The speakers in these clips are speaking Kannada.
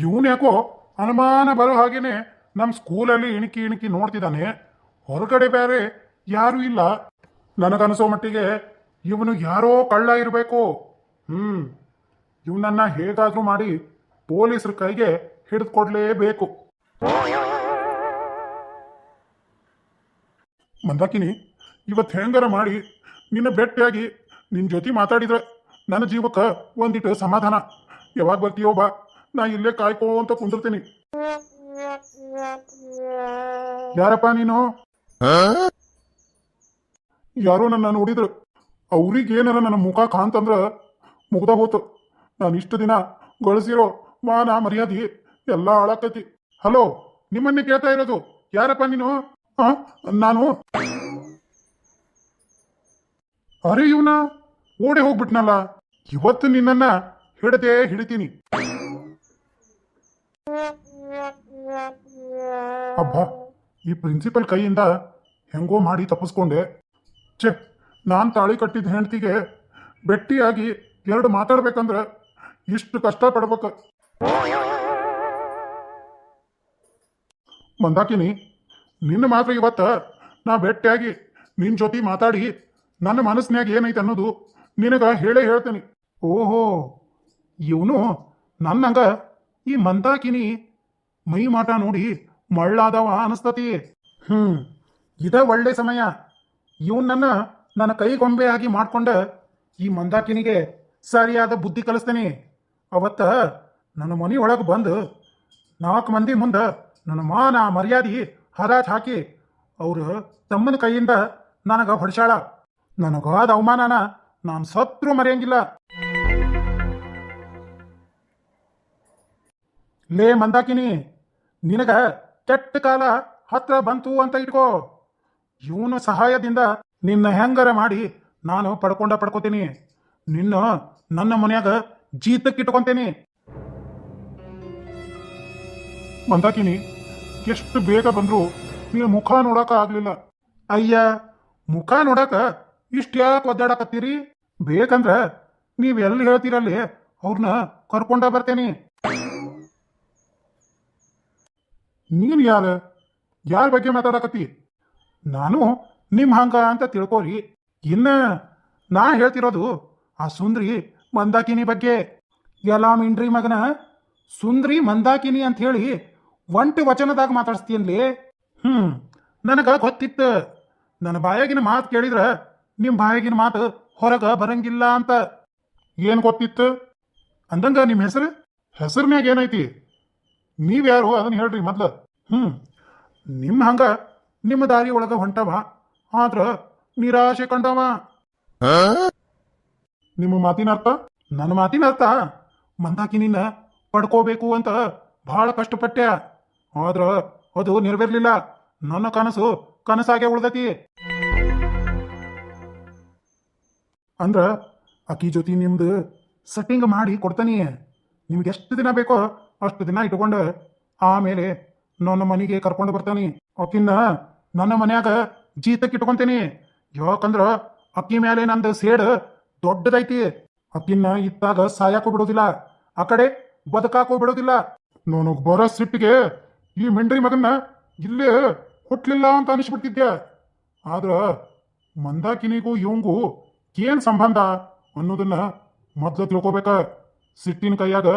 ಇವನ್ ಯಾಕೋ ಅನುಮಾನ ಬರೋ ಹಾಗೇನೆ ನಮ್ಮ ಸ್ಕೂಲಲ್ಲಿ ಇಣಕಿ ಇಣಿಕಿ ನೋಡ್ತಿದ್ದಾನೆ ಹೊರಗಡೆ ಬೇರೆ ಯಾರೂ ಇಲ್ಲ. ನನಗನಿಸೋ ಮಟ್ಟಿಗೆ ಇವನು ಯಾರೋ ಕಳ್ಳ ಇರಬೇಕು. ಹ್ಮ್. ಇವನನ್ನ ಹೇಗಾದ್ರೂ ಮಾಡಿ ಪೊಲೀಸರ ಕೈಗೆ ಹಿಡಿದು ಕೊಡ್ಲೇಬೇಕು ಮಂದಾಕಿನಿ ಇವತ್ತು ಹೆಂಗಾರ ಮಾಡಿ ನಿನ್ನ ಭೇಟಿಯಾಗಿ ನಿನ್ನ ಜೊತೆ ಮಾತಾಡಿದ್ರೆ ನನ್ನ ಜೀವಕ್ಕೆ ಒಂದಿಟ್ಟು ಸಮಾಧಾನ. ಯಾವಾಗ ಬರ್ತೀಯೋ ಬಾ. ನಾ ಇಲ್ಲೇ ಕಾಯ್ಕೋ ಅಂತ ಕುಂದಿರ್ತೀನಿ. ಯಾರಪ್ಪ ನೀನು? ಯಾರೋ ನನ್ನ ನೋಡಿದ್ರು. ಅವ್ರಿಗೆ ಏನಾರ ನನ್ನ ಮುಖ ಕಾಂತಂದ್ರ ಮುಗ್ದ ಹೋತು. ನಾನು ಇಷ್ಟು ದಿನ ಗಳಿಸಿರೋ ಮಾನ ಮರ್ಯಾದೆ ಎಲ್ಲ ಹಾಳಾಕೈತಿ. ಹಲೋ ನಿಮ್ಮನ್ನೇ ಕೇಳ್ತಾ ಇರೋದು. ಯಾರಪ್ಪ ನೀನು? ಆ ನಾನು? ಅರೆ ಇವನ ಓಡೇ ಹೋಗ್ಬಿಟ್ನಲ್ಲ. ಇವತ್ತು ನಿನ್ನನ್ನ ಹಿಡದೆ ಹಿಡಿತೀನಿ. ಅಬ್ಬ, ಈ ಪ್ರಿನ್ಸಿಪಲ್ ಕೈಯಿಂದ ಹೆಂಗೋ ಮಾಡಿ ತಪ್ಪಿಸ್ಕೊಂಡೆ. ಛೆ, ನಾನು ತಾಳಿ ಕಟ್ಟಿದ ಹೆಂಡತಿಗೆ ಬೆಟ್ಟಿಯಾಗಿ ಎರಡು ಮಾತಾಡ್ಬೇಕಂದ್ರೆ ಇಷ್ಟು ಕಷ್ಟ ಪಡ್ಬೇಕು ಮಂದಾಕಿನಿ, ನಿನ್ನ ಮಾತ್ರ ಇವತ್ತ ನಾ ಭೆಟ್ಟಿಯಾಗಿ ನಿನ್ನ ಜೊತೆ ಮಾತಾಡಿ ನನ್ನ ಮನಸ್ಸಿನಾಗ ಏನೈತೆ ಅನ್ನೋದು ನಿನಗ ಹೇಳೇ ಹೇಳ್ತೀನಿ. ಓಹೋ, ಇವನು ನನ್ನಂಗ ಈ ಮಂದಾಕಿನಿ ಮೈ ಮಾಟ ನೋಡಿ ಮಳ್ಳಾದವ ಅನಿಸ್ತತಿ. ಹ್ಮ್, ಇದ ಒಳ್ಳೆ ಸಮಯ. ಇವನನ್ನ ನನ್ನ ಕೈಗೊಂಬೆ ಆಗಿ ಮಾಡ್ಕೊಂಡ ಈ ಮಂದಾಕಿನಿಗೆ ಸರಿಯಾದ ಬುದ್ಧಿ ಕಲಿಸ್ತೇನೆ. ಅವತ್ತ ನನ್ನ ಮನೆ ಒಳಗೆ ಬಂದು ನಾಲ್ಕು ಮಂದಿ ಮುಂದೆ ನನ್ನ ಮಾನ ಮರ್ಯಾದೆ ಹರಾಜ್ ಹಾಕಿ ಅವರು ತಮ್ಮನ ಕೈಯಿಂದ ನನಗ ಹೊಡ್ಸಾಳ ನನಗಾದ ಅವಮಾನನ ನಾನು ಸತ್ರು ಮರೆಯಂಗಿಲ್ಲ. ಲೇ ಮಂದಾಕಿನಿ ನಿನಗ ಕೆಟ್ಟ ಕಾಲ ಹತ್ರ ಬಂತು ಅಂತ ಇಟ್ಕೋ. ಇವನ ಸಹಾಯದಿಂದ ನಿನ್ನ ಹೆಂಗರ ಮಾಡಿ ನಾನು ಪಡ್ಕೊಂಡ ಪಡ್ಕೋತೀನಿ. ನಿನ್ನ ನನ್ನ ಮನ್ಯಾಗ ಜೀತಕ್ಕಿಟ್ಕೊಂತೀನಿ ಬಂದಾಕಿನಿ ಎಷ್ಟು ಬೇಗ ಬಂದ್ರು ನೀವು ಮುಖ ನೋಡಕ ಆಗ್ಲಿಲ್ಲ. ಅಯ್ಯ, ಮುಖ ನೋಡಕ ಇಷ್ಟ ಯಾಕೆ ಒದ್ದಾಡಕತ್ತೀರಿ? ಬೇಕಂದ್ರ ನೀವು ಎಲ್ಲಿ ಹೇಳ್ತೀರಲ್ಲಿ ಅವ್ರನ್ನ ಕರ್ಕೊಂಡ ಬರ್ತೇನಿ. ನೀನ್ ಯಾರ? ಯಾರ ಬಗ್ಗೆ ಮಾತಾಡಕತ್ತಿ? ನಾನು ನಿಮ್ಮ ಹಂಗ ಅಂತ ತಿಳ್ಕೋರಿ. ಇನ್ನ ನಾ ಹೇಳ್ತಿರೋದು ಆ ಸುಂದ್ರಿ ಮಂದಾಕಿನಿ ಬಗ್ಗೆ. ಎಲ್ಲ ಮಿಂಡ್ರಿ ಮಗನ, ಸುಂದ್ರಿ ಮಂದಾಕಿನಿ ಅಂತ ಹೇಳಿ ಒಂಟಿ ವಚನದಾಗ ಮಾತಾಡ್ಸ್ತೀನ್ಲಿ. ಹ್ಮ್, ನನಗ ಗೊತ್ತಿತ್ತು. ನನ್ನ ಬಾಯಾಗಿನ ಮಾತು ಕೇಳಿದ್ರ ನಿಮ್ಮ ಬಾಯಾಗಿನ ಮಾತು ಹೊರಗ ಬರಂಗಿಲ್ಲ ಅಂತ. ಏನು ಗೊತ್ತಿತ್ತು? ಅಂದಂಗ ನಿಮ್ಮ ಹೆಸರು? ಮ್ಯಾಗ ಏನೈತಿ? ನೀವ್ಯಾರು? ಅದನ್ನ ಹೇಳ್ರಿ ಮೊದ್ಲು. ಹ್ಮ್. ನಿಮ್ಮ ಹಂಗ ನಿಮ್ಮ ದಾರಿ ಒಳಗೆ ಹೊಂಟವ ಆದ್ರ ನಿರಾಶೆ ಕಂಡವ. ನಿಮ್ಮ ಮಾತಿನ ಅರ್ಥ? ನನ್ನ ಮಾತಿನ ಅರ್ಥ? ಮಂದಾಕಿನಿನ ಪಡ್ಕೋಬೇಕು ಅಂತ ಬಹಳ ಕಷ್ಟಪಟ್ಟೆ. ಆದ್ರ ಅದು ನೆರವೇರ್ಲಿಲ್ಲ. ನನ್ನ ಕನಸು ಕನಸಾಗೆ ಉಳ್ದತಿ. ಅಂದ್ರ ಅಕ್ಕಿ ಜೊತೆ ನಿಮ್ದು ಸೆಟ್ಟಿಂಗ್ ಮಾಡಿ ಕೊಡ್ತಾನೆ. ನಿಮ್ಗೆ ಎಷ್ಟು ದಿನ ಬೇಕೋ ಅಷ್ಟು ದಿನ ಇಟ್ಕೊಂಡು ಆಮೇಲೆ ನನ್ನ ಮನೆಗೆ ಕರ್ಕೊಂಡು ಬರ್ತಾನೆ. ಅಕ್ಕಿನ ನನ್ನ ಮನ್ಯಾಗ ಜೀತಕ್ಕೆ ಇಟ್ಕೊಂತೀನಿ. ಯಾಕಂದ್ರ ಅಕ್ಕಿ ಮೇಲೆ ನಂದು ಸೇಡ್ ದೊಡ್ಡದೈತಿ. ಅಕ್ಕಿನ ಇತ್ತಾಗ ಸಾಯಕ್ಕೂ ಬಿಡೋದಿಲ್ಲ. ಆ ಕಡೆ ಬದುಕಾಕೂ ಬಿಡೋದಿಲ್ಲ. ನನಗ್ ಬರೋ ಸಿಟ್ಟಿಗೆ ಈ ಮೆಂಡ್ರಿ ಮಗನ್ನ ಇಲ್ಲೇ ಹುಟ್ಲಿಲ್ಲ ಅಂತ ಅನಿಸ್ಬಿಡ್ತಿದ್ದೆ ಆದ್ರ ಮಂದಾಕಿನಿಗೂ ಇವಂಗೂ ಏನ್ ಸಂಬಂಧ ಅನ್ನೋದನ್ನ ಮೊದ್ಲು ತಿಳ್ಕೊಬೇಕ. ಸಿಟ್ಟಿನ ಕೈಯಾಗ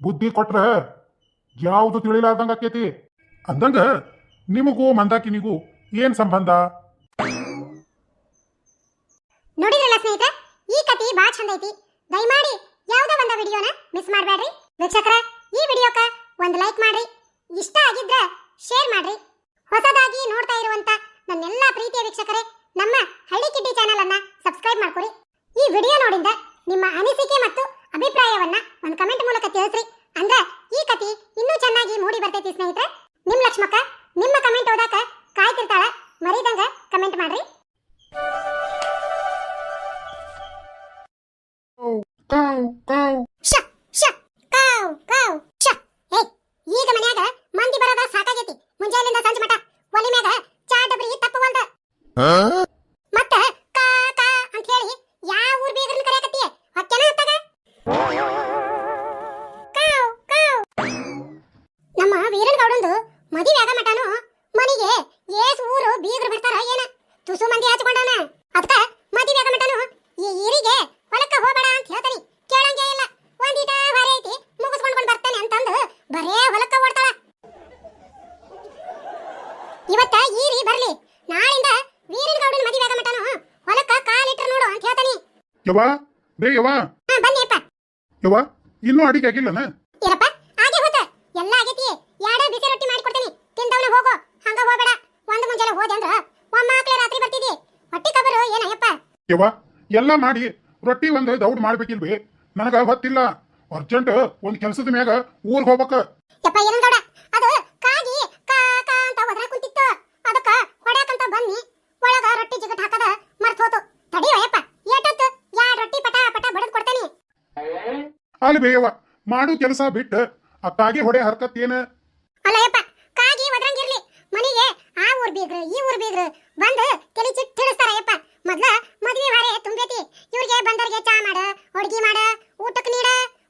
ಬುದ್ಧಿ ಕೊಟ್ರ ಯಾವುದು ತಿಳಿಲಾರ್ದಂಗ ಆಕೇತಿ? ಅಂದಂಗ ನಿಮಗೂ ಮಂದಾಕಿನಿಗೂ ಏನ್ ಸಂಬಂಧ? ನೋಡಿದ್ರಲ್ಲ ಸ್ನೇಹಿತರೆ, ಈ ಕತಿ ಬಹಳ ಚಂದ ಐತಿ. ದಯಮಾಡಿ ಯಾವ್ದೋ ಒಂದ ವಿಡಿಯೋನ ಮಿಸ್ ಮಾಡಬೇಡ್ರಿ ವೀಕ್ಷಕರ, ಈ ವಿಡಿಯೋಕ ಒಂದು ಲೈಕ್ ಮಾಡ್ರಿ. ಇಷ್ಟ ಆಗಿದ್ರೆ ಶೇರ್ ಮಾಡ್ರಿ. ಹೊಸದಾಗಿ ನೋಡ್ತಾ ಇರುವಂತ ನನ್ನೆಲ್ಲಾ ಪ್ರೀತಿಯ ವೀಕ್ಷಕರೇ, ನಮ್ಮ ಹಳ್ಳಿ ಕಿಡ್ಡಿ ಚಾನೆಲ್ ಅನ್ನ ಸಬ್ಸ್ಕ್ರೈಬ್ ಮಾಡ್ಕೊರಿ. ಯವ್ವ? ಬೇ ಯವ್ವ? ಯವ್ವ? ಇನ್ನೂ ಅಡಿಗೆ ಆಗಿಲ್ಲನ? ಇರಪ್ಪ ಹಾಗೆ ಹೋತ. ಎಲ್ಲ ಆಗೈತಿ. ಯಾಡ ಬಿಸಿ ರೊಟ್ಟಿ ಮಾಡಿ ಕೊಡ್ತೀನಿ ತಿಂದವನ ಹೋಗು. ಹಂಗ ಹೋಗಬೇಡ. ಒಂದು ಮುಂಜಾನೆ ಹೋದೆ ಅಂದ್ರ ಒಮ್ಮಾಕ್ಲೆ ರಾತ್ರಿ ಬರ್ತಿದಿ ಹೊಟ್ಟಿ ಕಬರು ಏನಯ್ಯಪ್ಪ ಯವ್ವ ಎಲ್ಲ ಮಾಡಿ. ರೊಟ್ಟಿ ಒಂದು ದೌಡ್ ಮಾಡ್ಬೇಕಿಲ್ವಿ? ನನಗ ಹೊತ್ತಿಲ್ಲ ಅರ್ಜೆಂಟ್ ಒಂದ್ ಕೆಲ್ಸದ ಮ್ಯಾಗ ಊರ್ಗ್ ಹೋಗ್ಬೇಕ. ಯಪ್ಪ ಏನಂದೋಡ ಅದು ಕಾಗಿ ಕಾ ಕಾ ಅಂತ ಒದರ ಕುಂತಿತ್ತು ಅದಕ್ಕ ಹೊಡ್ಯಾಕಂತ ಬನ್ನಿ ಒಳಗ ರೊಟ್ಟಿ ಜಿಗಟ್ ಹಾಕದ ಮರ್ತ್ ಹೋತು ತಡಿಯೋ ಯಪ್ಪ ಏಟೊತ್ತು ಯಾಡ್ ರೊಟ್ಟಿ ಪಟ ಪಟ ಬಡದ್ ಕೊಡ್ತೇನಿ ಅಲ್ಲಿ ಬೇವ ಮಾಡು ಕೆಲಸ ಬಿಟ್ಟು ಆ ಕಾಗಿ ಹೊಡೆ ಹರ್ಕತ್ತೇನ ಏನ? ಅಲ್ಲ ಯಪ್ಪ ಕಾಗಿ ಒದ್ರಂಗಿರ್ಲಿ ಮನಿಗೆ ಆ ಊರ್ ಬೀಗ್ರ ಈ ಊರ್ ಬೀಗ್ರ ಬಂದು ಕೆಲಿ ಚಿಟ್ ತಿಳಿಸ್ತಾರಯ್ಯಪ್ಪ. ಯಪ್ಪ ಮೊದ್ಲ ಮದ್ವಿ ವಾರೆ ತುಂಬೈತಿ. ಇವ್ರಿಗೆ ಬಂದವ್ರಿಗೆ ಚಾ ಮಾಡ ಅಡ್ಗಿ ಮಾಡ ಊಟಕ್ಕೆ ನೀಡ.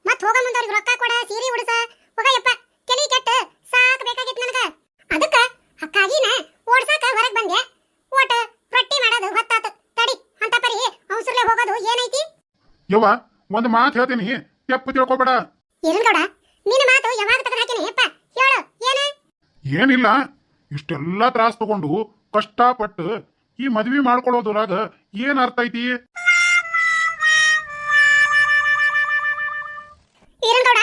ಮತ್ ಹೋಗ ಮುಂದವ್ರಿಗೆ ರೊಕ್ಕ ಕೊಡ ಸೀರೆ ಉಡಿಸ. ಹೋಗಯ್ಯಪ್ಪ ಯಪ್ಪ ತಲಿ ಕೆಟ್ಟ ಸಾಕ್ ಬೇಕಾಗಿತ್ತು ನನಗ. ಅದಕ್ಕ ಆ ಕಾಗಿನ ಓಡ್ಸಾಕ ಹೊರಗ್ ಬಂದೆ. ಓಟ ರೊಟ್ಟಿ ಮಾಡೋದು ಹೊತ್ತಾತು. ತಡಿ ಅಂತ ಪರಿ ಅವಸರ್ಲೆ ಹೋಗೋದು ಏನೈತಿ? ಯವ್ವ ಒಂದು ಮಾತು ಹೇಳ್ತೀನಿ. ತೆಪ್ಪು ತಿಳ್ಕೊಬೇಡ. ಇರಂಗೌಡ ನಿನ್ನ ಮಾತು ಯಾವಾಗ ತಗದ ಹಾಕಿನಿ? ಯಪ್ಪ ಹೇಳು ಏನು? ಏನಿಲ್ಲ ಇಷ್ಟೆಲ್ಲ ತ್ರಾಸ್ ತಗೊಂಡು ಕಷ್ಟಪಟ್ಟು ಈ ಮದ್ವಿ ಮಾಡ್ಕೊಳ್ಳೋದ್ರಾಗ ಏನ್ ಅರ್ಥ ಐತಿ? ಈರಂಗೌಡ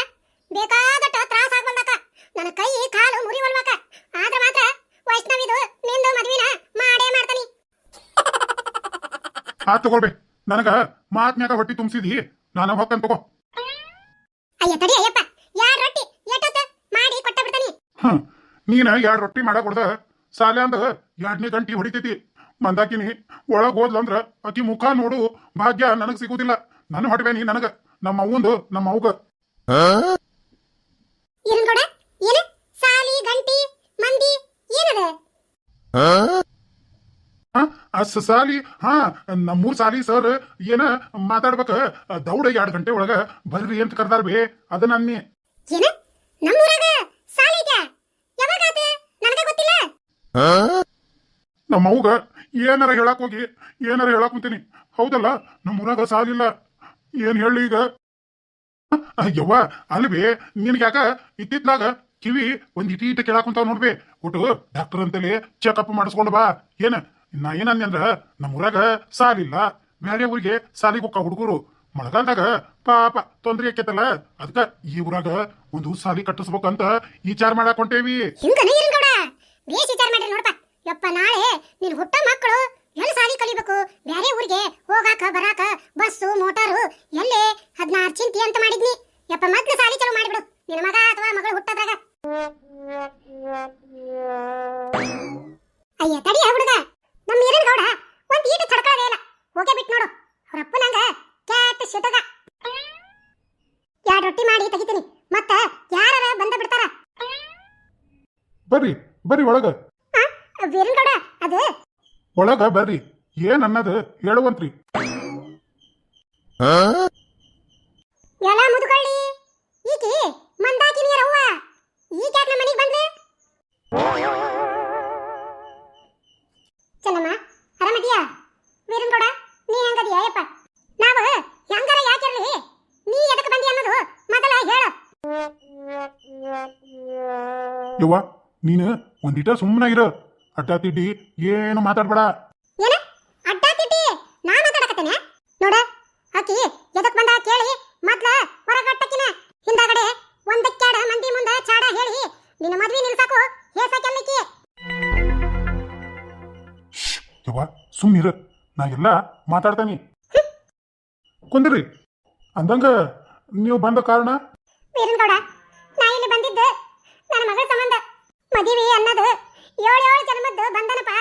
ಬೇಕಾದಟ್ಟ ತ್ರಾಸ ನನ್ನ ಕೈ ಕಾಲು ಆದ್ರೆ ಮಾತ್ರ ವೈಷ್ಣವಿದು ನಿಂದು ಮದ್ವಿನ ಮಾಡೇ ಮಾಡ್ತಾನಿ. ಆತ್ ತಗೊಳ್ಬೆ ನನಗ ಮಾತ್ನ್ಯಾಗ ಹೊಟ್ಟಿ ತುಂಬಿಸಿದಿ ನಾನು ಹೊಕ್ಕನ್ ತಗೋ. ಅಯ್ಯ ತಡಿ ಅಯ್ಯಪ್ಪ. ಯಾರ್ ರೊಟ್ಟಿ? ಎಷ್ಟೊತ್ತ? ಮಾಡಿ ಕೊಟ್ಟ ಬಿಡ್ತಾನಿ ಹ್ಮ್ ನೀನ ಎರಡ್ ರೊಟ್ಟಿ ಮಾಡಕ್ ಕೊಡ್ದ ಸಾಲೆ ಅಂದ ಎರಡನೇ ಗಂಟಿ ಹೊಡಿತೈತಿ. ಮಂದಾಕಿನಿ ಒಳಗ್ ಹೋದ್ಲಂದ್ರ ಆಕಿ ಮುಖ ನೋಡು ಭಾಗ್ಯ ನನಗ್ ಸಿಗುದಿಲ್ಲ. ನನ್ನ ನೀ ನನಗ? ನಮ್ಮ ಅವ್ವಂದು ನಮ್ಮ ಅವ್ಗ. ಈರಂಗೌಡ ಏನ? ಸಾಲಿ ಗಂಟಿ ಮಂದಿ ಏನದ? ಸಾಲಿ ಹಾ ನಮ್ಮೂರ್ ಸಾಲಿ ಸರ್ ಏನ ಮಾತಾಡ್ಬೇಕ? ದೌಡ ಎರಡ್ ಗಂಟೆ ಒಳಗ ಬರ್ರಿ ಅಂತ ಕರ್ದಾರ ಬೇ ಅದ ನನ್ನಿ ನಮ್ಮ ಅವ್ಗ ಏನಾರ ಹೇಳಕ್ ಹೋಗಿ ಏನಾರ ಹೇಳಕ್ ಕುಂತೀನಿ. ಹೌದಲ್ಲ ನಮ್ಮೂರಾಗ ಸಾಲಿಲ್ಲ ಏನ್ ಹೇಳಿ ಈಗ? ಯವ್ವ ಅಲ್ವೇ ನಿನ್ಗೆ ಯಾಕ ಇತ್ತಿತ್ಲಾಗ ಕಿವಿ ಒಂದ್ ಇಟಿ ಇಟ ಕೇಳಾಕ್ ಕುಂತಾವ್ ನೋಡ್ಬೇ ಒಟ್ಟು ಡಾಕ್ಟರ್ ಅಂತೇಳಿ ಚೆಕಪ್ ಮಾಡಿಸ್ಕೊಂಡು ಬಾ. ಏನ? ನಾ ಏನಂದೆ ಅಂದ್ರ ನಮ್ಮೂರಾಗ ಸಾಲಿಲ್ಲ. ಬೇರೆ ಊರಿಗೆ ಸಾಲಿಗೆ ಹೋಗ ಹುಡುಗರು. ಮಳೆಗಾಲದಾಗ ಪಾಪ ತೊಂದ್ರೆ ಆಕೇತಲ್ಲ. ಅದಕ್ಕ ಈ ಊರಾಗ ಒಂದು ಸಾಲಿ ಕಟ್ಟಿಸ್ಬೇಕಂತ ವಿಚಾರ ಮಾಡ್ರಿ ನೋಡಪ್ಪ. ಯಪ್ಪ, ನಾಳೆ ನಿನ್ ಹುಟ್ಟ ಮಕ್ಕಳು ಎಲ್ಲಿ ಸಾಲಿ ಕಲಿಬೇಕು? ಬೇರೆ ಊರಿಗೆ ಹೋಗಾಕ, ಬರಾಕ, ಬಸ್ಸು, ಮೋಟಾರು, ಎಲ್ಲೇ ಹದಿನಾರು ಚಿಂತಿ ಅಂತ ಮಾಡಿದ್ನಿ. ಯಪ್ಪ, ಮೊದ್ಲು ಸಾಲಿ ಚಲೋ ಮಾಡಿಬಿಡು. ನಿನ್ನ ಮಗ ಬರ್ರಿ ಬರ್ರಿ ಒಳಗ. ವೀರನ್ಗೌಡ ಅದು? ಒಳಗ ಬರ್ರಿ ಏನ್ ಅನ್ನದ ಹೇಳುವಂತ್ರಿ. ಎಲ್ಲ ಮುದುಕೊಳ್ಳಿ ಈಕಿ ಮಂದಾಕಿನಿ ಅವ್ವ? ಈಗ ಯಾಕೆ ನಮ್ಮ ಮನೆಗೆ ಬಂದ್ಲೆ? ಚೆನ್ನಮ್ಮ ಆರಾಮದಿಯ ವೀರನ್ಗೌಡ ನೀ ಹೆಂಗದಿಯ ಯಪ್ಪ ನಾವು ಹೆಂಗಾರ ಯಾಕಿರ್ಲಿ ನೀ ಎದಕ್ಕೆ ಬಂದಿ ಅನ್ನೋದು ಮೊದಲ ಹೇಳು. ಯವ್ವ ನೀನು ಒಂದಿಟ ಸುಮ್ಮನಾಗಿರು ಇರು ಅಡ್ಡ ತಿಡ್ಡಿ ಏನು ಮಾತಾಡ್ಬೇಡ. ಏನ? ಅಡ್ಡ ತಿಟ್ಟಿ ನಾ ಮಾತಾಡಕತ್ತೇನೆ? ನೋಡ ಆಕಿ ಎದಕ್ ಬಂದ ಕೇಳಿ ಮೊದ್ಲ ಹೊರಗಟ್ಟಕಿನ. ಹಿಂದಾಗಡೆ ಒಂದಕ್ಕೆರಡ ಮಂದಿ ಮುಂದ ಚಾಡ ಹೇಳಿ ನಿನ್ನ ಮದುವೆ ನಿಲ್ಸಾಕು ಹೇಸಕ್ಕೆಲ್ಲಿಕ್ಕಿ ಯವ್ವ ಸುಮ್ಮನಿರು ನಾ ಎಲ್ಲ ಮಾತಾಡ್ತಾನಿ. ಕುಂದ್ರಿ. ಅಂದಂಗ ನೀವು ಬಂದ ಕಾರಣ? ವೀರನ್ಗೌಡ ನಾ ಇಲ್ಲಿ ಬಂದಿದ್ದು ನನ್ನ ಮಗಳ ಸಂಬಂಧ ಮದುವೆ ಅನ್ನೋದು ಏಳು ಏಳು ಜನ್ಮದ್ದು ಬಂಧನಪ್ಪ.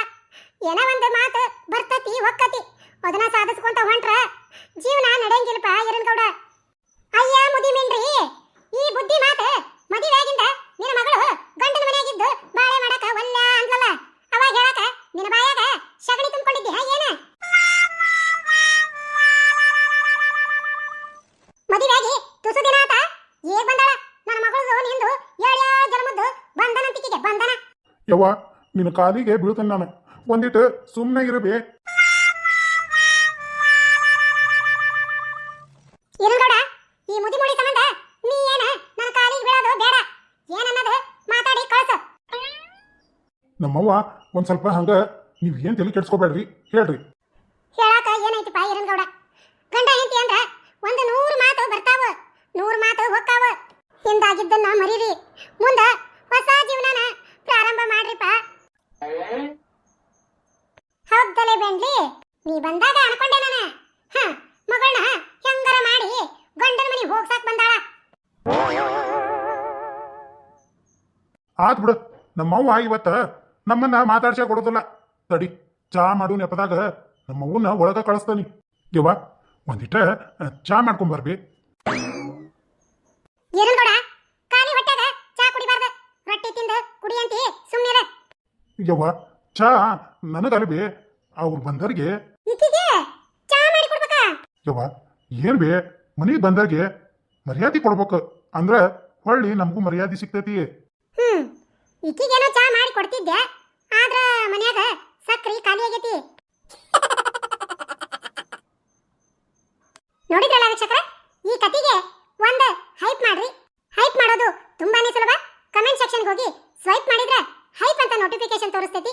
ಏನೋ ಒಂದು ಮಾತು ಬರ್ತತಿ ಹೊಕ್ಕತಿ ಅದನ್ನ ಸಾಧಿಸ್ಕೊಂತ ಹೊಂಟ್ರ ಜೀವನ ನಡೆಯಂಗಿಲ್ಲಪ್ಪ ಈರನ್ಗೌಡ ಅಯ್ಯ ಮುದಿ ಮಿಂಡ್ರಿ ಈ ಬುದ್ಧಿ ಮಾತು ಮದುವೆಯಾಗಿಂದ ನಿನ್ನ ಮಗಳು ಗಂಡನ ಮನೆಯಾಗಿದ್ದು ಬಾಳೆ ಮಾಡಕ ಒಲ್ಲ ಅಂದ್ಲಲ್ಲ? ಅವಾಗ ಹೇಳಕ ನಿನ್ನ ಬಾಯಾಗ ಸಗಣಿ ತುಂಬಿಕೊಂಡಿದ್ದೀಯ, ಏನ? ಮದುವೆಯಾಗಿ ಯವ್ವ ನಿನ್ನ ಕಾಲಿಗೆ ಬೀಳ್ತೇನೆ ನಾನು. ಒಂದಿಟ್ಟು ಸುಮ್ಮನೆ ಇರಬೇ. ಈ ಮುದಿಮುಡಿ ಸಂಬಂಧ ನೀ ಏನ ನನ್ನ ಕಾಲಿಗೆ ಬೀಳೋದು ಬೇಡ. ಏನನ್ನೋದು ಮಾತಾಡಿ ಕಳಿಸು. ನಮ್ಮವ್ವ ಒಂದ್ ಸ್ವಲ್ಪ ಹಂಗ ನೀವ್ ಏನ್ ತಲೆ ಕೆಡ್ಸ್ಕೊಬೇಡ್ರಿ ಹೇಳ್ರಿ. ಹೇಳಾಕ ಏನೈತಿಪ್ಪ ಇರಂಗೌಡ? ಗಂಡ ಹೆಂಡತಿ ಅಂದ್ರ ಒಂದ ನೂರು ಮಾತು ಬರ್ತಾವ ನೂರು ಮಾತು ಹೊಕ್ಕಾವ. ಹಿಂದಾಗಿದ್ದನ್ನ ಮರೀರಿ. ಮುಂದ ಹೊಸ ಜೀವನನ ಪ್ರಾರಂಭ ಮಾಡ್ರಿಪ್ಪ. ಹೌದಲೆ ಬೆಂಡ್ಲಿ, ನೀ ಬಂದಾಗ ಅನ್ಕೊಂಡೆ ನಾನು. ಹ, ಮಗಳನ್ನ ಹೆಂಗರ ಮಾಡಿ ಗಂಡನ ಮನೆಗೆ ಹೋಗ್ಸಾಕ್ ಬಂದಾಳ. ಆತ್ ಬಿಡು, ನಮ್ಮವ್ವ ಇವತ್ತ ನಮ್ಮನ್ನ ಮಾತಾಡ್ಸ ಕೊಡೋದಿಲ್ಲ. ತಡಿ, ಚಾ ಮಾಡು ನೆಪದಾಗ ನಮ್ಮವ್ವನ ಒಳಗ ಕಳಿಸ್ತಾನಿ. ಯವ್ವ ಒಂದಿಟ್ಟ ಚಾ ಮಾಡ್ಕೊಂಡ್ ಮಾಡ್ಕೊಂಬರ್ಬಿ ಯವ್ವ ಚಾ ನನಗಲ್ಬಿ ಅವ್ರು ಬಂದರ್ಗೆ. ಈಕಿಗೆ ಚಾ ಮಾಡಿ ಕೊಡ್ಬೇಕಾ? ಯವ್ವ ಏನ್ ಬೇ ಮನೆಗೆ ಬಂದರ್ಗೆ ಮರ್ಯಾದೆ ಕೊಡ್ಬೇಕು ಅಂದ್ರ ಹೊಳ್ಳಿ ನಮಗೂ ಮರ್ಯಾದೆ ಸಿಗ್ತೈತಿ. ಹ್ಮ್ ಈಕಿಗೇನೋ ಚಾ ಮಾಡಿ ಕೊಡ್ತಿದ್ದೆ ಆದ್ರ ಮನ್ಯಾಗ ಸಕ್ರಿ ಖಾಲಿ ಆಗೈತಿ. ನೋಡಿದ್ರಲ್ಲ ವೀಕ್ಷಕರ ಈ ಕತಿಗೆ ಒಂದು ಹೈಪ್ ಮಾಡ್ರಿ. ಹೈಪ್ ಮಾಡೋದು ತುಂಬಾನೇ ಸುಲಭ. ಕಮೆಂಟ್ ಸೆಕ್ಷನ್ ಹೋಗಿ ಸ್ವೈಪ್ ನೋಟಿಫಿಕೇಶನ್ ತೋರಿಸ್ತೈತಿ.